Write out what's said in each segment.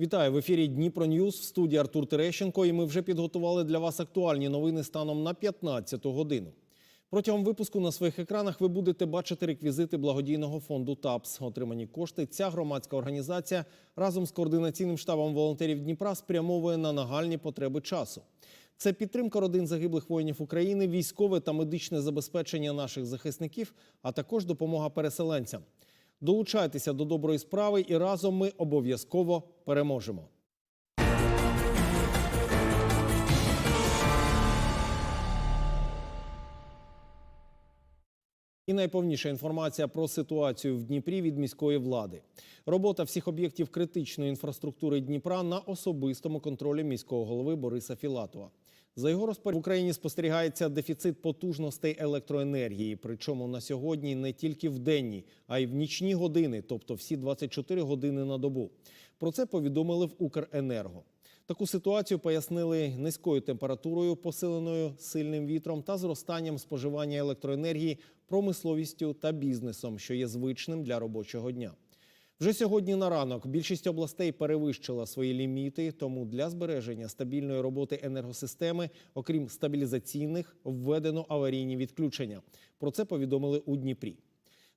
Вітаю в ефірі Дніпро Ньюз в студії Артур Терещенко. І ми вже підготували для вас актуальні новини станом на 15 годину. Протягом випуску на своїх екранах ви будете бачити реквізити благодійного фонду ТАПС. Отримані кошти. Ця громадська організація разом з координаційним штабом волонтерів Дніпра спрямовує на нагальні потреби часу. Це підтримка родин загиблих воїнів України, військове та медичне забезпечення наших захисників, а також допомога переселенцям. Долучайтеся до доброї справи, і разом ми обов'язково переможемо. І найповніша інформація про ситуацію в Дніпрі від міської влади. Робота всіх об'єктів критичної інфраструктури Дніпра на особистому контролі міського голови Бориса Філатова. За його розпорядженням в Україні спостерігається дефіцит потужностей електроенергії. Причому на сьогодні не тільки в денні, а й в нічні години, тобто всі 24 години на добу. Про це повідомили в Укренерго. Таку ситуацію пояснили низькою температурою, посиленою сильним вітром та зростанням споживання електроенергії промисловістю та бізнесом, що є звичним для робочого дня. Вже сьогодні на ранок більшість областей перевищила свої ліміти, тому для збереження стабільної роботи енергосистеми, окрім стабілізаційних, введено аварійні відключення. Про це повідомили у Дніпрі.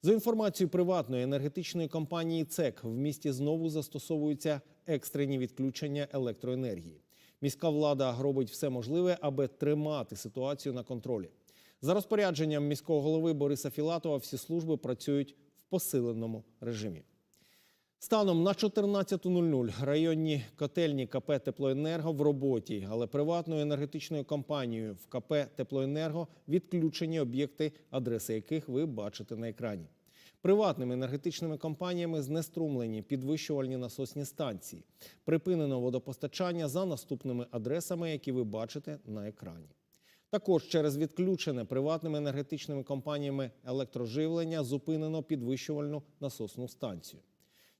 За інформацією приватної енергетичної компанії ЦЕК, в місті знову застосовуються екстрені відключення електроенергії. Міська влада робить все можливе, аби тримати ситуацію на контролі. За розпорядженням міського голови Бориса Філатова всі служби працюють в посиленому режимі. Станом на 14.00 районні котельні КП Теплоенерго в роботі, але приватною енергетичною компанією в КП Теплоенерго відключені об'єкти, адреси яких ви бачите на екрані. Приватними енергетичними компаніями знеструмлені підвищувальні насосні станції. Припинено водопостачання за наступними адресами, які ви бачите на екрані. Також через відключене приватними енергетичними компаніями електроживлення зупинено підвищувальну насосну станцію.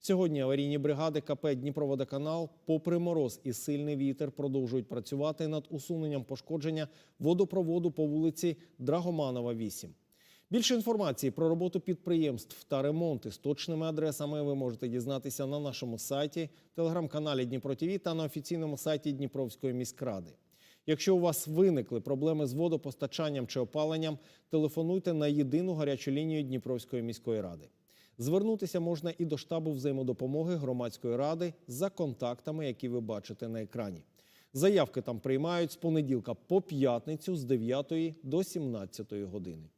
Сьогодні аварійні бригади КП Дніпроводоканал, попри мороз і сильний вітер, продовжують працювати над усуненням пошкодження водопроводу по вулиці Драгоманова, 8. Більше інформації про роботу підприємств та ремонти з точними адресами ви можете дізнатися на нашому сайті, телеграм-каналі Дніпро ТІВІ та на офіційному сайті Дніпровської міськради. Якщо у вас виникли проблеми з водопостачанням чи опаленням, телефонуйте на єдину гарячу лінію Дніпровської міської ради. Звернутися можна і до штабу взаємодопомоги громадської ради за контактами, які ви бачите на екрані. Заявки там приймають з понеділка по п'ятницю з 9 до 17 години.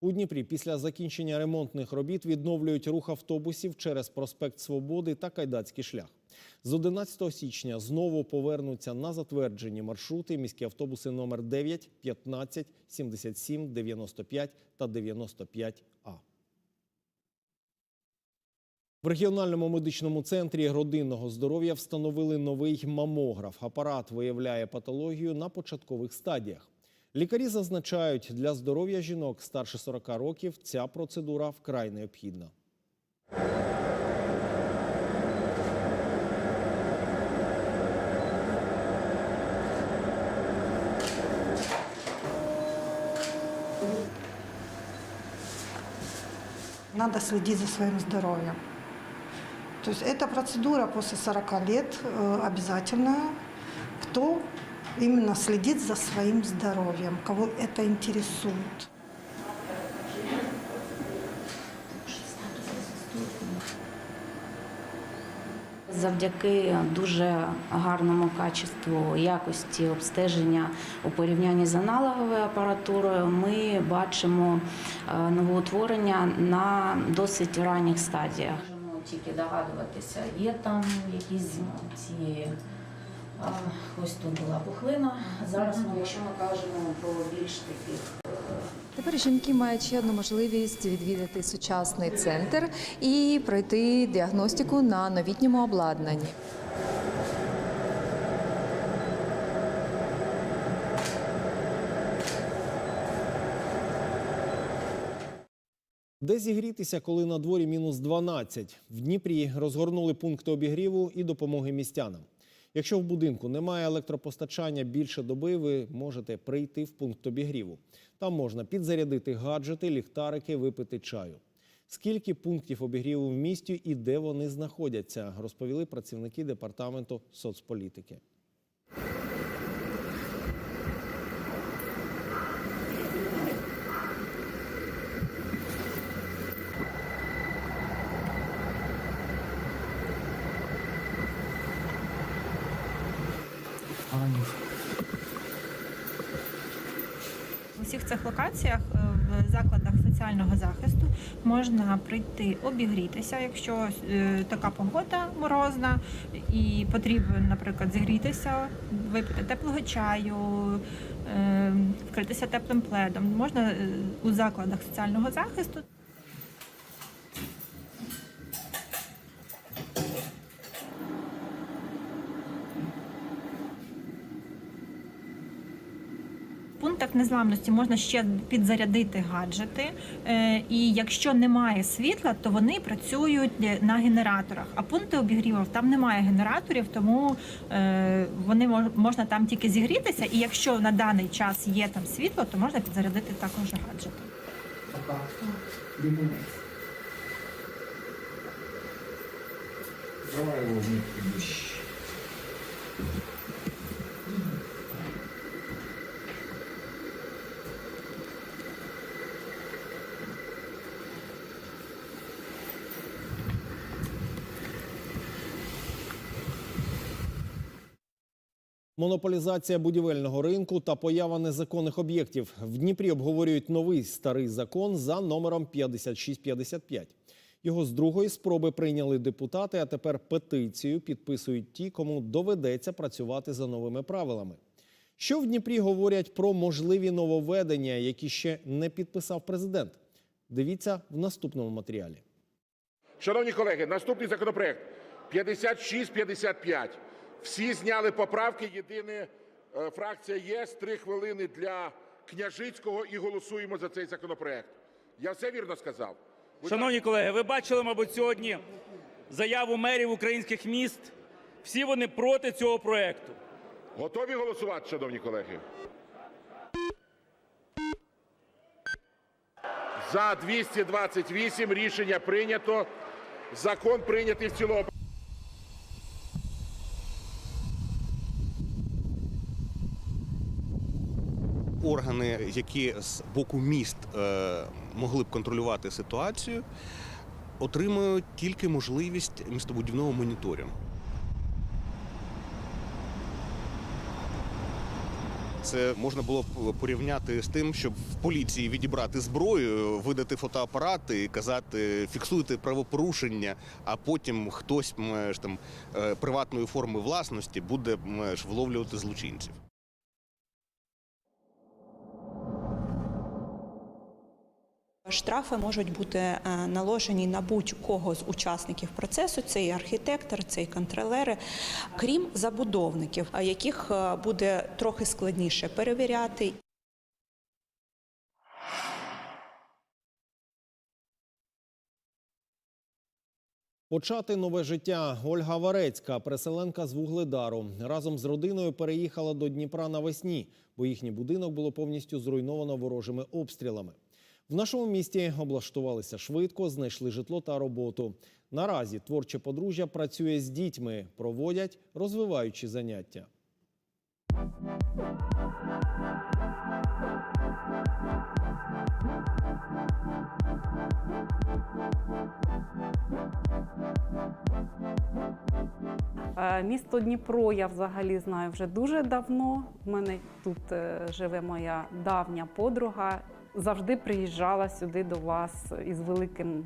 У Дніпрі після закінчення ремонтних робіт відновлюють рух автобусів через проспект Свободи та Кайдацький шлях. З 11 січня знову повернуться на затверджені маршрути міські автобуси номер 9, 15, 77, 95 та 95А. В регіональному медичному центрі родинного здоров'я встановили новий мамограф. Апарат виявляє патологію на початкових стадіях. Лікарі зазначають, для здоров'я жінок старше 40 років ця процедура вкрай необхідна. Надо следить за своим здоровьем. То есть эта процедура после 40 лет э, обязательная. Кто именно следит за своим здоровьем, кого это интересует. Завдяки дуже гарному качеству якості обстеження у порівнянні з аналоговою апаратурою, ми бачимо е, новоутворення на досить ранніх стадіях. Можемо тільки догадуватися, є там якісь ці. Ось тут була пухлина. Зараз, ми, якщо ми кажемо про більш таких Тепер жінки мають ще одну можливість відвідати сучасний центр і пройти діагностику на новітньому обладнанні. Де зігрітися, коли на дворі мінус 12? В Дніпрі розгорнули пункти обігріву і допомоги містянам. Якщо в будинку немає електропостачання більше доби, ви можете прийти в пункт обігріву. Там можна підзарядити гаджети, ліхтарики, випити чаю. Скільки пунктів обігріву в місті і де вони знаходяться, розповіли працівники департаменту соцполітики. Всіх цих локаціях е, в закладах соціального захисту можна прийти обігрітися, якщо е, така погода морозна і потрібно, наприклад, зігрітися, випити теплого чаю, е, вкритися теплим пледом. Можна у закладах соціального захисту. Пунктах незламності можна ще підзарядити гаджети, е, і якщо немає світла, то вони працюють на генераторах. А пункти обігріву там немає генераторів, тому е, вони можна там тільки зігрітися. І якщо на даний час є там світло, то можна підзарядити також гаджети. Давай его вниз. Монополізація будівельного ринку та поява незаконних об'єктів. В Дніпрі обговорюють новий старий закон за номером 5655. Його з другої спроби прийняли депутати, а тепер петицію підписують ті, кому доведеться працювати за новими правилами. Що в Дніпрі говорять про можливі нововведення, які ще не підписав президент? Дивіться в наступному матеріалі. Шановні колеги, наступний законопроект 5655. Всі зняли поправки. Єдине е, фракція ЄС. Три хвилини для Княжицького і голосуємо за цей законопроект. Я все вірно сказав? Шановні колеги, ви бачили, мабуть, сьогодні заяву мерів українських міст. Всі вони проти цього проекту. Готові голосувати, шановні колеги? За 228 рішення прийнято. Закон прийнятий в цілому. Органи, які з боку міст е, могли б контролювати ситуацію, отримують тільки можливість містобудівного моніторингу. Це можна було б порівняти з тим, щоб в поліції відібрати зброю, видати фотоапарати і казати фіксуйте правопорушення, а потім хтось ж там е, приватної форми власності буде вловлювати злочинців. Штрафи можуть бути е, наложені на будь-кого з учасників процесу. Це і архітектор, це і контролери, крім забудовників, е, яких е, буде трохи складніше перевіряти. Почати нове життя. Ольга Варецька, переселенка з Вугледару, разом з родиною переїхала до Дніпра навесні, бо їхній будинок було повністю зруйновано ворожими обстрілами. В нашому місті облаштувалися швидко, знайшли житло та роботу. Наразі творче подружжя працює з дітьми, проводять розвиваючі заняття. Е, Місто Дніпро я взагалі знаю вже дуже давно. У мене тут е, живе моя давня подруга. Завжди приїжджала сюди до вас із великим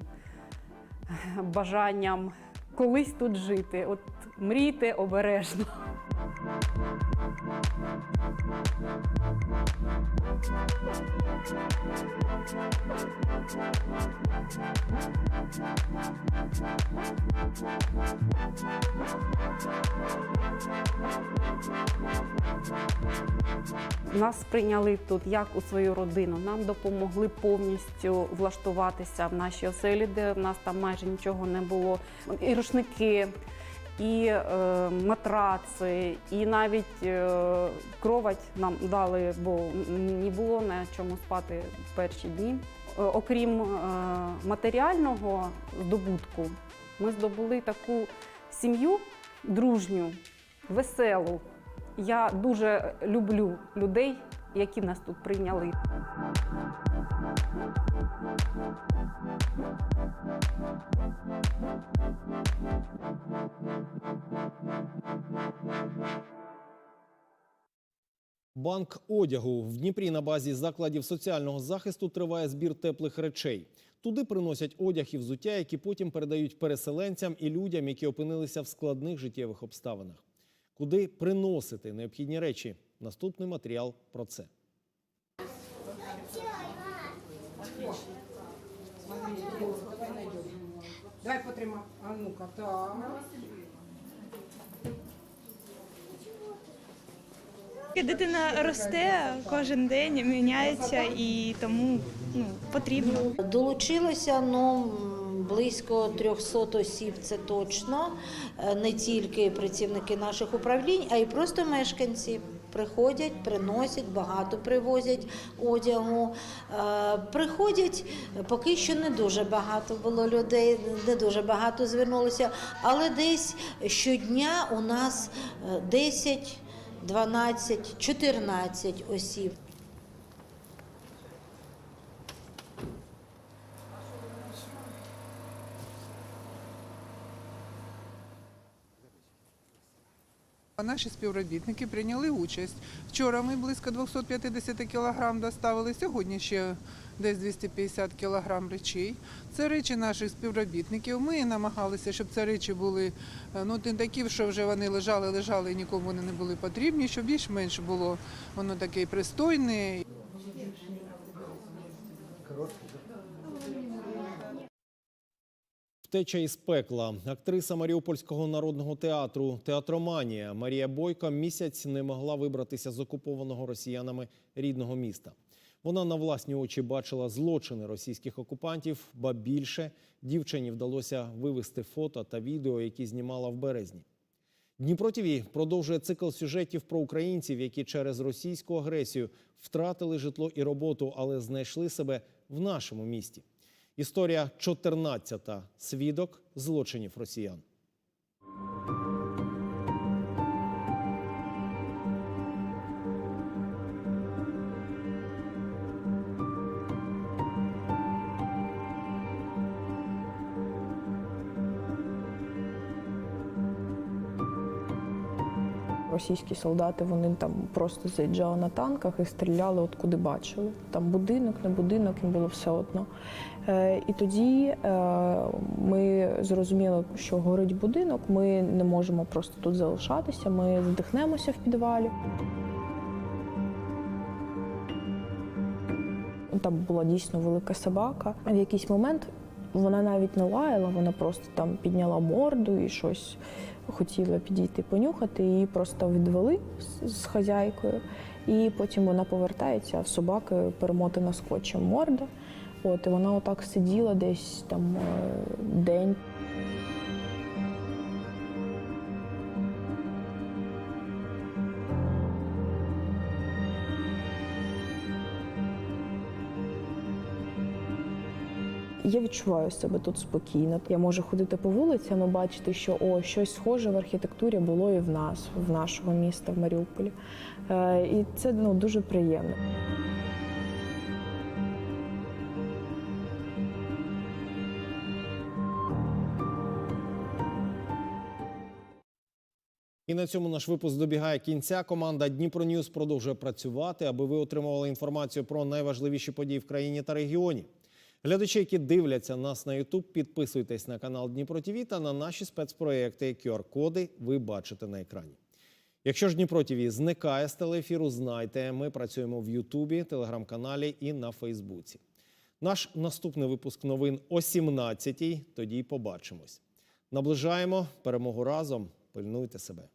е, бажанням колись тут жити. От мрійте обережно. Нас прийняли тут як у свою родину. Нам допомогли повністю влаштуватися в нашій оселі, де в нас там майже нічого не було. І рушники, і е, матраци, і навіть е, кровать нам дали, бо не було на чому спати перші дні. Е, Окрім е, матеріального здобутку, ми здобули таку сім'ю дружню, веселу. Я дуже люблю людей, які нас тут прийняли. Банк одягу в Дніпрі на базі закладів соціального захисту триває збір теплих речей. Туди приносять одяг і взуття, які потім передають переселенцям і людям, які опинилися в складних життєвих обставинах. Куди приносити необхідні речі? Наступний матеріал про це. Давай потримай. А ну-ка, так. Дитина росте кожен день, міняється і тому ну, потрібно. Долучилося ну, близько 300 осіб, це точно. Е, Не тільки працівники наших управлінь, а й просто мешканці. Приходять, приносять, багато привозять одягу. Е, Приходять, поки що не дуже багато було людей, не дуже багато звернулося, але десь щодня у нас е, 10, 12, 14 осіб. Наші співробітники прийняли участь. Вчора ми близько 250 кілограм доставили, сьогодні ще десь 250 кілограм речей. Це речі наших співробітників. Ми намагалися, щоб ці речі були е, ну, такі, що вже вони лежали, лежали і нікому вони не були потрібні, щоб більш-менш було воно таке пристойне. Втеча із пекла. Актриса Маріупольського народного театру Театроманія Марія Бойко місяць не могла вибратися з окупованого росіянами рідного міста. Вона на власні очі бачила злочини російських окупантів, ба більше дівчині вдалося вивести фото та відео, які знімала в березні. Дніпро ТІВІ продовжує цикл сюжетів про українців, які через російську агресію втратили житло і роботу, але знайшли себе в нашому місті. Історія 14-та. Свідок злочинів росіян. Російські солдати вони там просто заїжджали на танках і стріляли от куди бачили. Там будинок, не будинок, їм було все одно. Е, і тоді е, ми зрозуміли, що горить будинок, ми не можемо просто тут залишатися, ми задихнемося в підвалі. Там була дійсно велика собака. В якийсь момент вона навіть не лаяла, вона просто там підняла морду і щось хотіла підійти понюхати. Її просто відвели з- хазяйкою, і потім вона повертається, а в собаки перемотана скотчем морда. От, і вона отак сиділа десь там е, день. Я відчуваю себе тут спокійно. Я можу ходити по вулицям і бачити, що о, щось схоже в архітектурі було і в нас, в нашого міста, в Маріуполі. Е, і це ну, дуже приємно. І на цьому наш випуск добігає кінця. Команда Дніпро Ньюс продовжує працювати, аби ви отримували інформацію про найважливіші події в країні та регіоні. Глядачі, які дивляться нас на YouTube, підписуйтесь на канал Дніпро ТВ та на наші спецпроекти. QR-коди ви бачите на екрані. Якщо ж Дніпро ТВ зникає з телеефіру, знайте, ми працюємо в Ютубі, телеграм-каналі і на Фейсбуці. Наш наступний випуск новин о 17-й. Тоді й побачимось. Наближаємо перемогу разом. Пильнуйте себе.